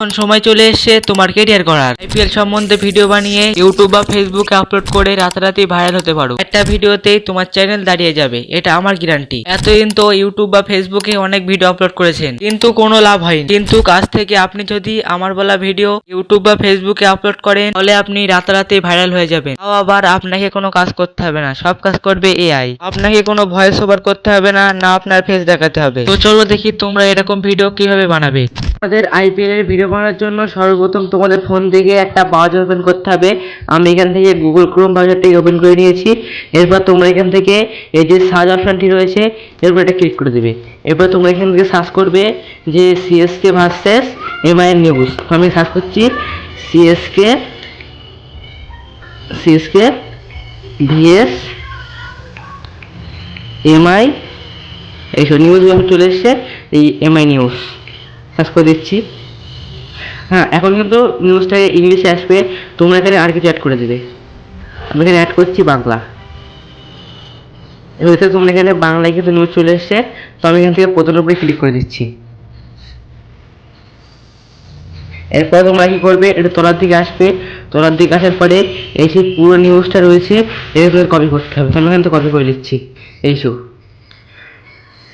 এখন সময় চলে এসেছে তোমার কেরিয়ার করার আইপিএল সম্বন্ধে ভিডিও বানিয়ে ইউটিউব বা ফেসবুকে আপলোড করে রাতারাতি ভাইরাল হতে পারো। একটা ভিডিওতেই তোমার চ্যানেল দাঁড়িয়ে যাবে, এটা আমার গ্যারান্টি এতদিন তো ইউটিউব বা ফেসবুকে অনেক ভিডিও আপলোড করেছেন, কিন্তু কোনো লাভ হয়নি। কিন্তু কাজ থেকে আপনি যদি আমার বলা ভিডিও ইউটিউব বা ফেসবুকে আপলোড করেন, তাহলে আপনি রাতারাতি ভাইরাল হয়ে যাবেন। তাও আবার আপনাকে কোনো কাজ করতে হবে না, সব কাজ করবে এআই আপনাকে কোনো ভয়েস ওভার করতে হবে না না আপনার ফেস দেখাতে হবে। তো চলো দেখি তোমরা এরকম ভিডিও কীভাবে বানাবে। আমাদের আইপিএল এর ভিডিও বানানোর জন্য সর্বপ্রথম তোমাদের ফোন থেকে একটা ব্রাউজার ওপেন করতে হবে। আমি এখান থেকে গুগল ক্রোম ব্রাউজারটি ওপেন করে নিয়েছি। এরপর তোমরা এখান থেকে এই যে সার্চ অপশনটি রয়েছে, এরপর এটা ক্লিক করে দেবে। এরপর তোমরা এখান থেকে সার্চ করবে যে সিএসকে ভার্সেস এমআই নিউজ আমি সার্চ করছি সিএসকে সিএসকে ভিএস এমআই এইসব নিউজ চলে এসছে, এই এমআই নিউজ সার্চ করে দিচ্ছি। হ্যাঁ এখন কিন্তু নিউজটা ইংলিশে আসবে, তোমরা এখানে আর কিছু অ্যাড করে দেবে। আমি এখানে অ্যাড করছি বাংলা। এবার তোমরা এখানে বাংলায় কিন্তু নিউজ চলে এসছে, তো আমি এখান থেকে প্রথমের উপরে ক্লিক করে দিচ্ছি। এরপরে তোমরা কী করবে, এটা তলার দিকে আসবে। তলার দিকে আসার পরে এই যে পুরো নিউজটা রয়েছে, এটা তোমাকে কপি করতে হবে। তো আমি এখান থেকে কপি করে নিচ্ছি। এইসব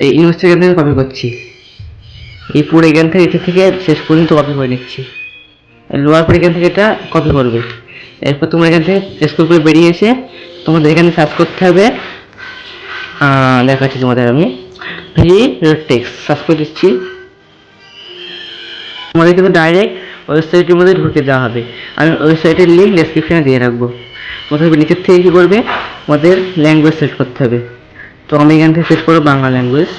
এই নিউজটা এখান থেকে কপি করছি। এই পুরো এখান থেকে এখান থেকে শেষ পর্যন্ত কপি করে নিচ্ছি। লোয়ার পরে এখান থেকে এটা কপি করবে। এরপর তোমরা এখান থেকে স্কুল করে বেরিয়ে এসে তোমাদের এখানে সার্চ করতে হবে। দেখাচ্ছি তোমাদের আমি। ফ্রি টেক্স সার্চ করে দিচ্ছি। তোমাদের কিন্তু ডাইরেক্ট ওয়েবসাইটের মধ্যে ঢুকে দেওয়া হবে। আমি ওয়েবসাইটের লিঙ্ক ডেসক্রিপশনে দিয়ে রাখব। তোমাদের নিচের থেকে কী করবে? তোমাদের ল্যাঙ্গুয়েজ সেট করতে হবে। তো আমি এখান থেকে সেট করব বাংলা ল্যাঙ্গুয়েজ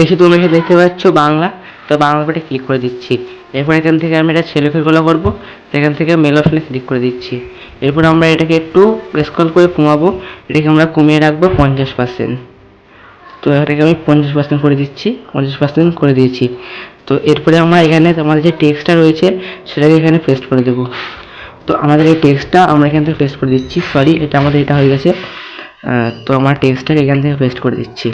এসে তুমি এখানে দেখতে পাচ্ছ বাংলা। তো বাংলা ক্লিক করে দিচ্ছি। এরপর এখান থেকে আমি এটা ছেলেফেগুলো করব। তো এখান থেকে মেল অপশনে ক্লিক করে দিচ্ছি। এরপর আমরা এটাকে একটু স্ক্রল করে কমাবো এটাকে আমরা কমিয়ে রাখব পঞ্চাশ পার্সেন্ট তো এটাকে আমি পঞ্চাশ পার্সেন্ট করে দিচ্ছি। পঞ্চাশ পার্সেন্ট করে দিয়েছি। তো এরপরে আমরা এখানে আমাদের যে টেক্সটটা রয়েছে, সেটাকে এখানে পেস্ট করে দেবো। তো আমাদের এই টেক্সটটা আমরা এখান থেকে পেস্ট করে দিচ্ছি। সরি এটা আমাদের এটা হয়ে গেছে। তো আমার টেক্সটটাকে এখান থেকে পেস্ট করে দিচ্ছি।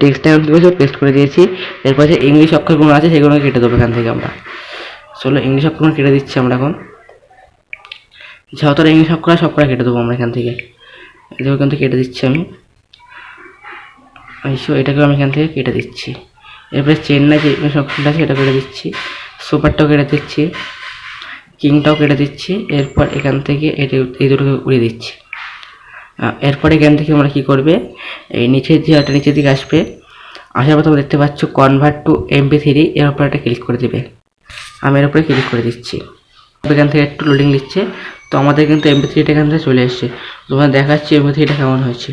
টেক্সটটা আমি পেস্ট করে দিয়েছি। এরপর যে ইংলিশ অক্ষরগুলো আছে সেগুলো কেটে দেবো এখান থেকে আমরা। চলো ইংলিশ অক্ষরগুলো কেটে দিচ্ছি আমরা এখন। যতটা ইংলিশ অক্ষর সবকটা কেটে দেবো আমরা এখান থেকে। ওখান থেকে কেটে দিচ্ছি আমি। শো এটাকেও আমি এখান থেকে কেটে দিচ্ছি। এরপরে চেন্নাই যে অক্ষরটা আছে এটা কেটে দিচ্ছি। সুপারটাও কেটে দিচ্ছি। কিংটাও কেটে দিচ্ছি। এরপর এখান থেকে এটা এই দুটোকে উড়িয়ে দিচ্ছি। এরপর এখান থেকে আমরা কি করবে? এই নিচের যে একটা নিচের দিকে আসবে। আসার পর তোমরা দেখতে পাচ্ছ কনভার্ট টু এমপি থ্রি এর ওপরে একটা ক্লিক করে দেবে। আমি এর উপরে ক্লিক করে দিচ্ছি। এখান থেকে একটু লোডিং নিচ্ছে। তো আমাদের কিন্তু এমপি থ্রিটা এখান থেকে চলে এসছে। তোমরা দেখাচ্ছি এমপি থ্রিটা কেমন হয়েছে।